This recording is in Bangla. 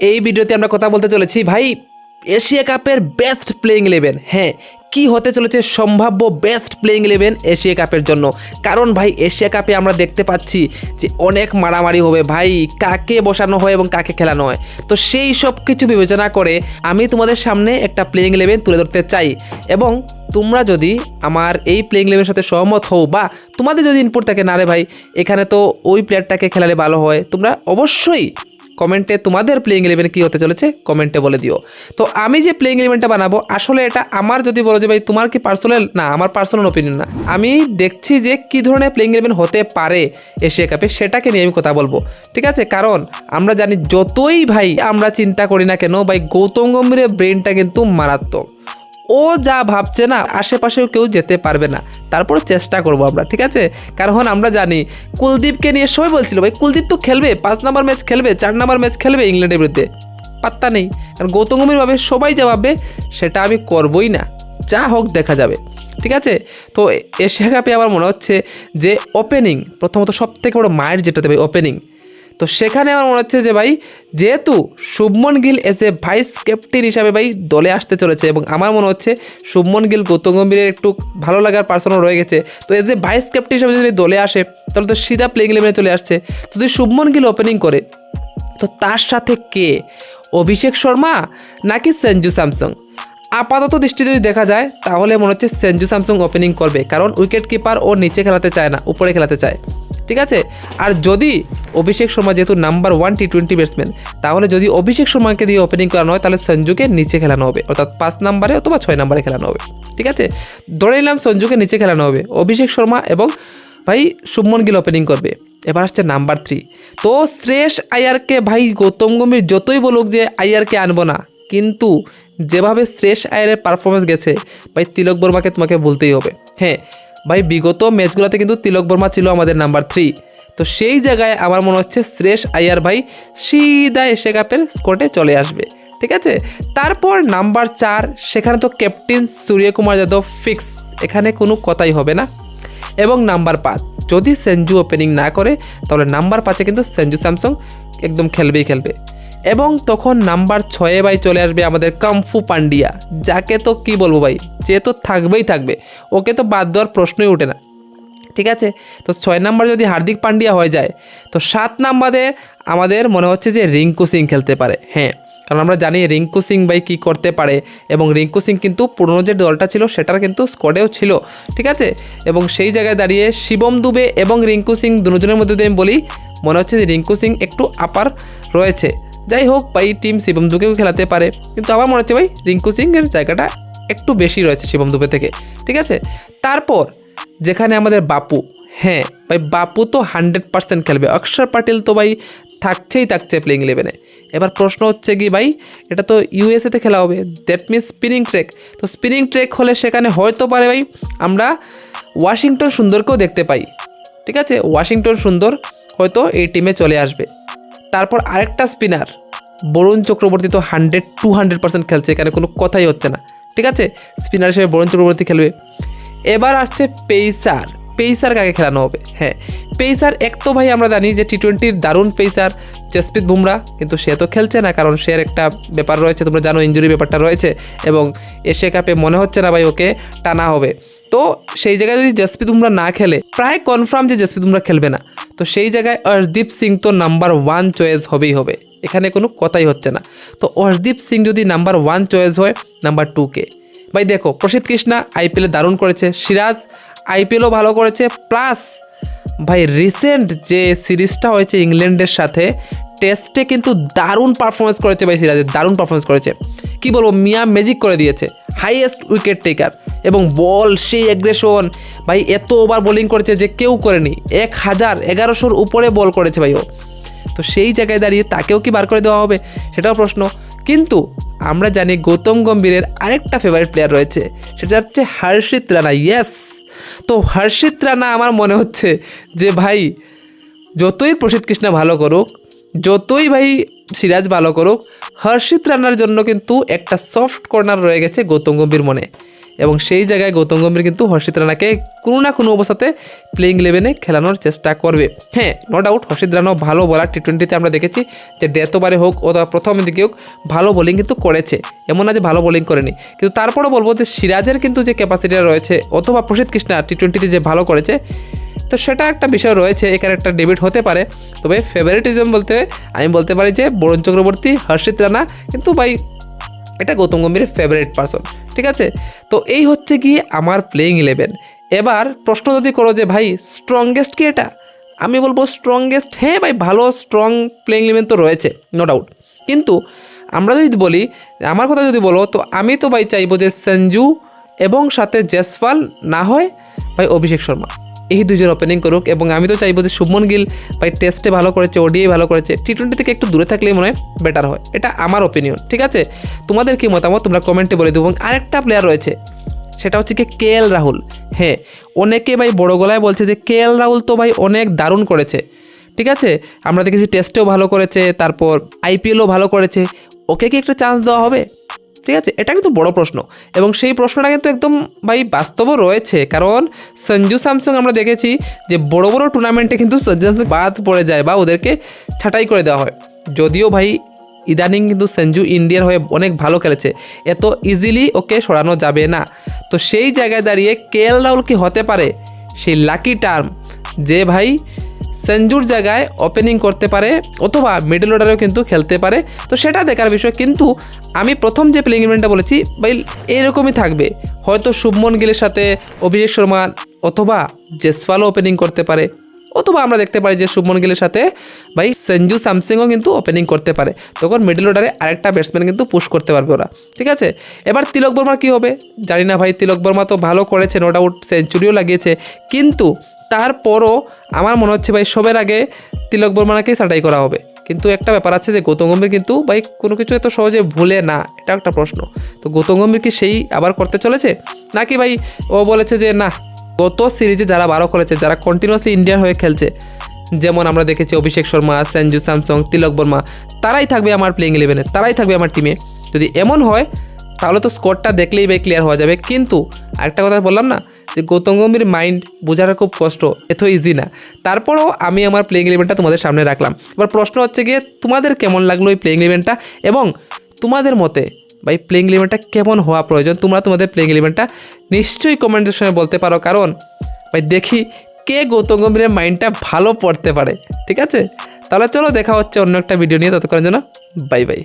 এই ভিডিওতে আমরা কথা বলতে চলেছি ভাই এশিয়া কাপের বেস্ট প্লেইং ইলেভেন হ্যাঁ কি হতে চলেছে সম্ভাব্য বেস্ট প্লেইং ইলেভেন এশিয়া কাপের জন্য? কারণ ভাই, এশিয়া কাপে আমরা দেখতে পাচ্ছি যে অনেক মারামারি হবে ভাই, কাকে বসানো হয় এবং কাকে খেলানো হয়। তো সেই সব কিছু বিবেচনা করে আমি তোমাদের সামনে একটা প্লেইং ইলেভেন তুলে ধরতে চাই। এবং তোমরা যদি আমার এই প্লেইং ইলেভেনের সাথে সহমত হও বা তোমাদের যদি ইনপুট থাকে, না রে ভাই, এখানে তো ওই প্লেয়ারটাকে খেলালে ভালো হয়, তোমরা অবশ্যই কমেন্টে তোমাদের প্লেইং ইলেভেন কী হতে চলেছে, কমেন্টে বলে দিও। তো আমি যে প্লেইং ইলেভেনটা বানাবো, আসলে এটা আমার যদি বলো যে ভাই তোমার কি পার্সোনাল না, আমার পার্সোনাল ওপিনিয়ন না। আমি দেখছি যে কি ধরনের প্লেইং ইলেভেন হতে পারে এশিয়া কাপে, সেটাকে নিয়ে আমি কথা বলব। ঠিক আছে? কারণ আমরা জানি যতই ভাই আমরা চিন্তা করি না কেন, ভাই গৌতম গম্ভীরের ব্রেনটা কিন্তু মারাত্মক। ও যা ভাবছে না, আশেপাশেও কেউ যেতে পারবে না। তারপর চেষ্টা করব আমরা, ঠিক আছে? কারণ আমরা জানি, কুলদীপকে নিয়ে সবাই বলছিল, ভাই, কুলদীপ তো খেলবে, পাঁচ নাম্বার ম্যাচ খেলবে, চার নাম্বার ম্যাচ খেলবে ইংল্যান্ডের বিরুদ্ধে পাত্তা নেই। কারণ গৌতম ভাবে সবাই যা ভাববে, সেটা আমি করবই না। যা হোক, দেখা যাবে, ঠিক আছে? তো এশিয়া কাপে আমার মনে হচ্ছে যে ওপেনিং প্রথমত সব থেকে বড় মায়ের যেটা দেবে ওপেনিং তো সেখানে আমার মনে হচ্ছে যে ভাই, যেহেতু Shubman Gill as a vice captain হিসাবে ভাই দলে আসতে চলেছে এবং আমার মনে হচ্ছে শুভমন গিল, গৌতম গম্ভীরের একটু ভালো লাগার পার্সনও রয়ে গেছে। তো এজ এ ভাইস ক্যাপ্টেন হিসাবে যদি দলে আসে, তাহলে তো সিধা প্লেইং ইলেভেনে চলে আসছে। তো যদি শুভমন গিল ওপেনিং করে, তো তার সাথে কে? অভিষেক শর্মা নাকি সঞ্জু স্যামসং? আপাতত দৃষ্টি যদি দেখা যায়, তাহলে মনে হচ্ছে সঞ্জু স্যামসং ওপেনিং করবে, কারণ উইকেট কিপার ও নিচে খেলাতে চায় না, উপরে খেলাতে চায়। ঠিক আছে? আর যদি অভিষেক শর্মা যেহেতু number one T twenty batsman তাহলে যদি অভিষেক শর্মাকে দিয়ে ওপেনিং করানো হয়, তাহলে সঞ্জুকে নিচে খেলানো হবে। অর্থাৎ পাঁচ নাম্বারে অথবা ছয় নাম্বারে খেলানো হবে। ঠিক আছে? ধরে নিলাম সঞ্জুকে নিচে খেলানো হবে। অভিষেক শর্মা এবং ভাই শুভমন গিল ওপেনিং করবে। এবার আসছে নাম্বার থ্রি তো শ্রেষ আয়ারকে ভাই গৌতম গম্ভীর যতই বলুক যে আয়ারকে আনব না, কিন্তু যেভাবে শ্রেষ আয়ারের পারফরমেন্স গেছে, ভাই তিলক বর্মাকে তোমাকে বলতেই হবে। হ্যাঁ ভাই, বিগত ম্যাচগুলোতে কিন্তু তিলক বর্মা ছিল আমাদের নাম্বার থ্রি তো সেই জায়গায় আমার মনে হচ্ছে শ্রেষ আয়ার ভাই সিধা এশিয়া কাপের স্কোটে চলে আসবে, ঠিক আছে? তারপর নাম্বার চার, সেখানে তো ক্যাপ্টেন সূর্যকুমার যাদব ফিক্স এখানে কোনো কথাই হবে না। এবং নাম্বার পাঁচ, যদি সেঞ্জু ওপেনিং না করে, তাহলে নাম্বার পাঁচে কিন্তু সেঞ্জু স্যামসং একদম খেলবেই খেলবে। এবং তখন নাম্বার ছয়ে ভাই চলে আসবে আমাদের কামফু পান্ডিয়া যাকে তো কি বলব ভাই? যে তো থাকবেই থাকবে। ওকে তো বাদ দেওয়ার প্রশ্নই ওঠে না। ঠিক আছে? তো ছয় নাম্বার যদি হার্দিক পান্ডিয়া হয়ে যায়, তো সাত নাম্বারে আমাদের মনে হচ্ছে যে রিঙ্কু সিং খেলতে পারে। হ্যাঁ কারণ আমরা জানি রিঙ্কু সিং ভাই কী করতে পারে এবং রিঙ্কু সিং কিন্তু পুরনো যে দলটা ছিল, সেটার কিন্তু স্কোয়াডেও ছিল। ঠিক আছে? এবং সেই জায়গায় দাঁড়িয়ে শিবম দুবে এবং রিঙ্কু সিং দুজনের মধ্যে যদি আমি বলি, মনে হচ্ছে যে রিঙ্কু সিং একটু আপার রয়েছে। যাই হোক ভাই টিম শিবম দুকেও খেলাতে পারে। কিন্তু আমার মনে হচ্ছে, ভাই, রিঙ্কু সিংয়ের জায়গাটা একটু বেশি রয়েছে শিবম দুবে থেকে, ঠিক আছে? তারপর, যেখানে আমাদের বাপু হ্যাঁ ভাই, বাপু তো হান্ড্রেড পার্সেন্ট খেলবে। অক্ষর পাটিল তো, ভাই, থাকছেই থাকছে প্লেইং ইলেভেনে এবার প্রশ্ন হচ্ছে কি, ভাই, এটা তো ইউএসএতে খেলা হবে। দ্যাট মিনস স্পিনিং ট্রেক তো স্পিনিং ট্রেক হলে সেখানে হয়তো পারে, ভাই, আমরা ওয়াশিংটন সুন্দরকেও দেখতে পাই। ঠিক আছে? ওয়াশিংটন সুন্দর হয়তো এই টিমে চলে আসবে। তারপর আরেকটা স্পিনার বরুণ চক্রবর্তী তো হান্ড্রেড টু হান্ড্রেড পার্সেন্ট খেলছে, এখানে কোনো কথাই হচ্ছে না। ঠিক আছে? স্পিনার হিসেবে বরুণ চক্রবর্তী খেলবে। এবার আসছে পেইসার পেইসার কাকে খেলানো হবে? হ্যাঁ পেইসার এক তো ভাই আমরা জানি যে টি টোয়েন্টির দারুণ পেইসার জসপ্রীত বুমরা কিন্তু সে তো খেলছে না, কারণ সে একটা ব্যাপার রয়েছে, তোমরা জানো ইঞ্জুরি ব্যাপারটা রয়েছে, এবং এশিয়া কাপে মনে হচ্ছে না ভাই ওকে টানা হবে। তো সেই জায়গায় যদি জসপ্রীত বুমরা না খেলে, প্রায় কনফার্ম যে জসপ্রীত বুমরা খেলবে না। তো সেই জায়গায় অর্শদীপ সিং তো নাম্বার ওয়ান চয়েস হবেই হবে। এখানে কোনো কথাই হচ্ছে না। তো অর্শদীপ সিং যদি নাম্বার ওয়ান চয়েস হয় নাম্বার টু কে? ভাই দেখো, প্রসিদ্ধ কৃষ্ণা আইপিএলে দারুণ করেছে, সিরাজ আইপিএলও ভালো করেছে প্লাস ভাই রিসেন্ট যে সিরিজটা হয়েছে ইংল্যান্ডের সাথে টেস্টে কিন্তু দারুণ পারফরমেন্স করেছে ভাই সিরাজের, দারুণ পারফরমেন্স করেছে। কি বলব, মিয়া ম্যাজিক করে দিয়েছে। হাইয়েস্ট উইকেট টেকার এবং বল সেই অ্যাগ্রেশন ভাই, এত ওভার বোলিং করেছে যে কেউ করেনি। এক হাজার এগারোশোর উপরে বল করেছে ভাই ও। তো সেই জায়গায় দাঁড়িয়ে তাকেও কি বার করে দেওয়া হবে? সেটাও প্রশ্ন। কিন্তু আমরা জানি গৌতম গম্ভীরের আরেকটা ফেভারিট প্লেয়ার রয়েছে। সেটা হচ্ছে হর্ষিত রানা। ইয়েস তো হর্ষিত রানা, আমার মনে হচ্ছে যে ভাই, যতই প্রসিদ্ধ কৃষ্ণা ভালো করুক যতই ভাই সিরাজ ভালো করুক, হর্ষিত রানার জন্য কিন্তু একটা সফট কর্নার রয়ে গেছে গৌতম গম্ভীর মনে। এবং সেই জায়গায় গৌতম গম্ভীর কিন্তু হর্ষিত রানাকে কোনো না কোনো অবস্থাতে প্লেইং ইলেভেনে খেলানোর চেষ্টা করবে। হ্যাঁ নো ডাউট হর্ষিত রানাও ভালো বলার টি টোয়েন্টিতে আমরা দেখেছি যে ডেথ হোক অথবা প্রথম দিকে হোক, ভালো বোলিং কিন্তু করেছে। এমন না যে ভালো বোলিং করেনি। কিন্তু তারপরও বলব যে সিরাজের কিন্তু যে ক্যাপাসিটি রয়েছে, অথবা প্রসিদ্ধ কৃষ্ণা টি টোয়েন্টিতে যে ভালো করেছে তো সেটা একটা বিষয় রয়েছে এখানে একটা ডেবিট হতে পারে। তবে ফেভারিটিজম বলতে, আমি বলতে পারি যে বরুণ চক্রবর্তী, হর্ষিত রানা, কিন্তু ভাই, এটা গৌতম গম্ভীরের ফেভারিট পারসন ঠিক আছে? তো এই হচ্ছে গিয়ে আমার প্লেইং ইলেভেন এবার প্রশ্ন যদি করো যে ভাই স্ট্রংগেস্ট কি এটা? আমি বলব স্ট্রংগেস্ট হ্যাঁ ভাই, ভালো স্ট্রং প্লেইং ইলেভেন তো রয়েছে নো ডাউট কিন্তু আমরা যদি বলি, আমার কথা যদি বলো, তো আমি তো ভাই চাইব যে সঞ্জু এবং সাথে জেসওয়াল না হয় ভাই অভিষেক শর্মা। এই দুজন ওপেনিং করুক এবং আমি তো চাইব যে শুভমন গিল ভাই টেস্টে ভালো করেছে ওডিআই ভালো করেছে। টি টোয়েন্টি থেকে একটু দূরে থাকলেই মনে হয় বেটার হয়। এটা আমার ওপিনিয়ন ঠিক আছে? তোমাদের কি মতামত? তোমরা কমেন্টে বলে দেবো এবং আরেকটা প্লেয়ার রয়েছে, সেটা হচ্ছে কি কে এল রাহুল। হ্যাঁ অনেকে ভাই বড় গলায় বলছে যে কে এল রাহুল তো ভাই অনেক দারুণ করেছে, ঠিক আছে? আমরা দেখেছি টেস্টেও ভালো করেছে, তারপর আইপিএলও ভালো করেছে। ওকে কি একটা চান্স দেওয়া হবে? ঠিক আছে? এটা কিন্তু বড় প্রশ্ন। এবং সেই প্রশ্নটা কিন্তু একদম ভাই বাস্তবও রয়েছে। কারণ সঞ্জু স্যামসং আমরা দেখেছি যে বড় বড় টুর্নামেন্টে কিন্তু সঞ্জু স্যামসং বাদ পড়ে যায় বা ওদেরকে ছাঁটাই করে দেওয়া হয়। যদিও ভাই ইদানিং কিন্তু সঞ্জু ইন্ডিয়ার হয়ে অনেক ভালো খেলেছে। এত ইজিলি ওকে সরানো যাবে না। তো সেই জায়গায় দাঁড়িয়ে কে এল রাহুল কি হতে পারে? সেই লাকি টার্ম যে ভাই সঞ্জুর জায়গায় ওপেনিং করতে পারে অথবা মিডল অর্ডারেও কিন্তু খেলতে পারে। তো সেটা দেখার বিষয়, কিন্তু আমি প্রথম যে প্লেইং ইভেন্টটা বলেছি, ভাই এরকমই থাকবে। হয়তো শুভমন গিলের সাথে অভিষেক শর্মা অথবা জেসওয়ালও ওপেনিং করতে পারে। অথবা আমরা দেখতে পারি যে শুভমন গিলের সাথে ভাই সঞ্জু স্যামসিংও কিন্তু ওপেনিং করতে পারে। তখন মিডল অর্ডারে আরেকটা ব্যাটসম্যান কিন্তু পুশ করতে পারবে ওরা। ঠিক আছে? এবার তিলক বর্মার কী হবে? জানি না ভাই, তিলক বর্মা তো ভালো করেছে নো ডাউট সেঞ্চুরিও লাগিয়েছে। কিন্তু তারপরও আমার মনে হচ্ছে ভাই সবের আগে তিলক বর্মানাকেই সাটাই করা হবে। কিন্তু একটা ব্যাপার আছে যে গৌতম গম্ভীর কিন্তু ভাই কোনো কিছু এত সহজে ভুলে না, এটা একটা প্রশ্ন। তো গৌতম গম্ভীর কি সেই আবার করতে চলেছে? নাকি ভাই ও বলেছে যে না গত সিরিজে যারা ভালো করেছে, যারা কন্টিনিউয়াসলি ইন্ডিয়ার হয়ে খেলছে, যেমন আমরা দেখেছি অভিষেক শর্মা, সঞ্জু স্যামসং, তিলক বর্মা, তারাই থাকবে আমার প্লেইং ইলেভেনে তারাই থাকবে আমার টিমে যদি এমন হয়, তাহলে তো স্কোরটা দেখলেই ভাই ক্লিয়ার হওয়া যাবে। কিন্তু আরেকটা কথা বললাম না, যে গৌতম গম্ভীর মাইন্ড বোঝাটা খুব কষ্ট এত ইজি না। তারপরও আমি আমার প্লেইং ইলেভেনটা তোমাদের সামনে রাখলাম। এবার প্রশ্ন হচ্ছে গিয়ে, তোমাদের কেমন লাগল এই প্লেইং ইলেভেনটা এবং তোমাদের মতে ভাই প্লেইং ইলেভেনটা কেমন হওয়া প্রয়োজন? তোমরা তোমাদের প্লেইং ইলেভেনটা নিশ্চয়ই কমেন্ট সেকশনে বলতে পারো। কারণ, ভাই, দেখি কে গৌতম গম্ভীরের মাইন্ডটা ভালো পড়তে পারে। ঠিক আছে? তাহলে চলো, দেখা হচ্ছে অন্য একটা ভিডিও নিয়ে। ততক্ষণের জন্য বাই বাই